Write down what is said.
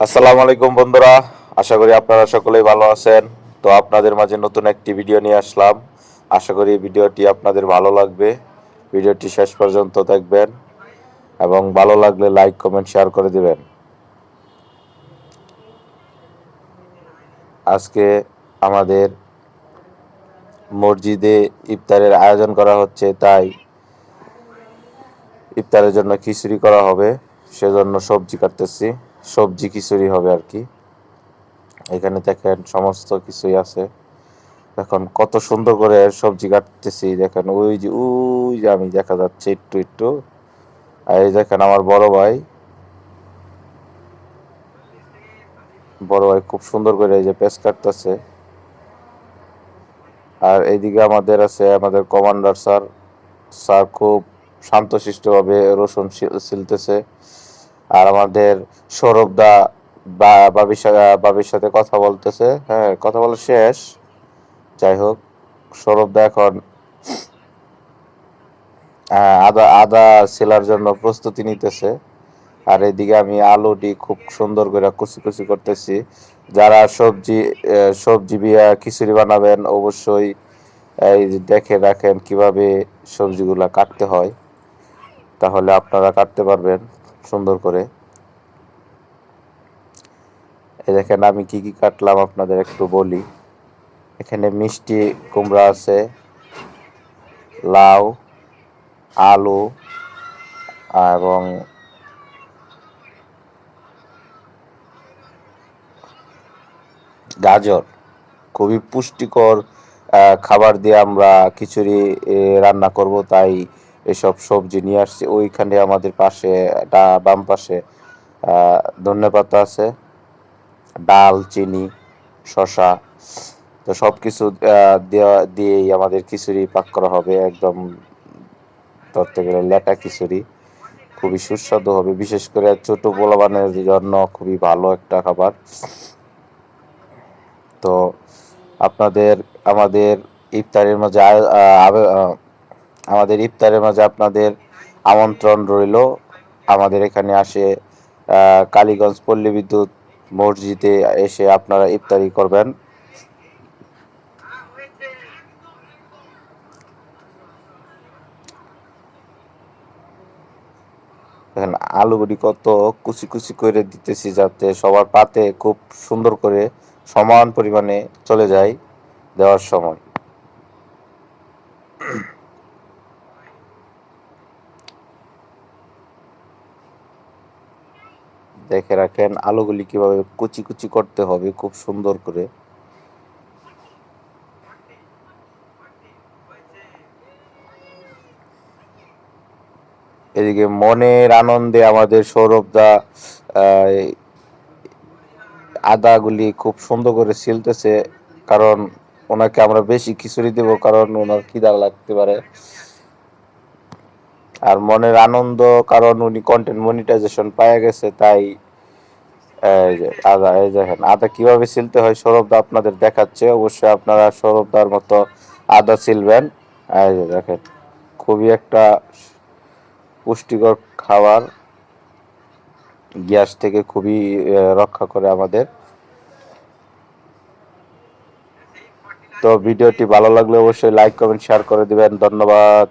আসসালামু আলাইকুম বন্ধুরা, আশা করি আপনারা সকলেই ভালো আছেন। তো আপনাদের মাঝে নতুন একটি ভিডিও নিয়ে আসলাম। আশা করি ভিডিওটি আপনাদের ভালো লাগবে। ভিডিওটি শেষ পর্যন্ত দেখবেন এবং ভালো লাগলে লাইক, কমেন্ট, শেয়ার করে দিবেন। আজকে আমাদের মসজিদে ইফতারের আয়োজন করা হচ্ছে, তাই ইফতারের জন্য খিচুড়ি করা হবে, সেজন্য সবজি কাটতেছি। সবজি খিচুড়ি হবে আর কি। এখানে দেখেন সমস্ত কিছুই আছে। এখন কত সুন্দর করে সবজি কাটতেছি, দেখেন ওই যে ওই যে আমি দেখা যাচ্ছে একটু একটু। আর এই দেখেন আমার বড় ভাই। বড় ভাই খুব সুন্দর করে এই যে পেঁচ কাটতেছে। আর এইদিকে আমাদের আছে, আমাদের কমান্ডার স্যার। স্যার খুব শান্তশিষ্টভাবে রসুন ছিল- ছিলতেছে। আর আমাদের সৌরভ দা বাবির সাথে কথা বলতেছে। হ্যাঁ কথা বলা শেষ। যাই হোক, সৌরভ দা এখন আদা আদা ছেলার জন্য প্রস্তুতি নিতেছে। আর এদিকে আমি আলুটি খুব সুন্দর করে কুচি কুচি করতেছি। যারা সবজি সবজি বিয়া খিচুড়ি বানাবেন, অবশ্যই, এই দেখে রাখেন কীভাবে সবজিগুলা কাটতে হয়। তাহলে আপনারা কাটতে পারবেন। সুন্দর করে। এই দেখেন, আমি কি কি কাটলাম আপনাদের একটু বলি। এখানে মিষ্টি কুমড়া আছে, লাউ, আলু, এবং গাজর। খুবই পুষ্টিকর খাবার দিয়ে আমরা খিচুড়ি রান্না করব, তাই এসব সবজি নিয়ে আসছি। ওইখানে আমাদের পাশে বাম পাশে আহ, ধনে পাতা আছে। ডাল চিনি শসা তো সব কিছু দেওয়া দিয়েই আমাদের খিচুড়ি পাক করা হবে। একদম ধরতে গেলে লেটা খিচুড়ি। খুবই সুস্বাদু হবে। বিশেষ করে ছোট পোলাপানের জন্য খুবই ভালো একটা খাবার। তো আপনাদের আমাদের ইফতারের মাঝে আমাদের ইফতারের মাঝে আপনাদের আমন্ত্রণ রইল। আমাদের এখানে আসে কালীগঞ্জ পল্লী বিদ্যুৎ মসজিদে এসে আপনারা ইফতারি করবেন। দেখেন, আলুগুলি কত কুচি কুচি করে দিতেছি যাতে সবার পাতে খুব সুন্দর করে সমান পরিমাণে চলে যায় দেওয়ার সময়। দেখে রাখেন। আলুগুলি কীভাবে কুচি কুচি করতে হবে, খুব সুন্দর করে। এদিকে মনের আনন্দে আমাদের সৌরভ দা আদাগুলি খুব সুন্দর করে ছিলতেছে কারণ ওনাকে আমরা বেশি খিচুড়ি দেব, কারণ ওনার খিদা লাগতে পারে। আর মনের আনন্দ, কারণ উনি কন্টেন্ট মনিটাইজেশন পাওয়া গেছে, তাই আদা, এই দেখেন, আদা কীভাবে ছিলতে হয়, সৌরভ দা আপনাদের দেখাচ্ছে, অবশ্যই আপনারা সৌরভ দার মতো আদা ছিলবেন এই যে দেখেন, খুবই একটা পুষ্টিকর খাবার, গ্যাস থেকে খুবই রক্ষা করে আমাদের। তো ভিডিওটি ভালো লাগলে অবশ্যই লাইক কমেন্ট শেয়ার করে দিবেন, ধন্যবাদ।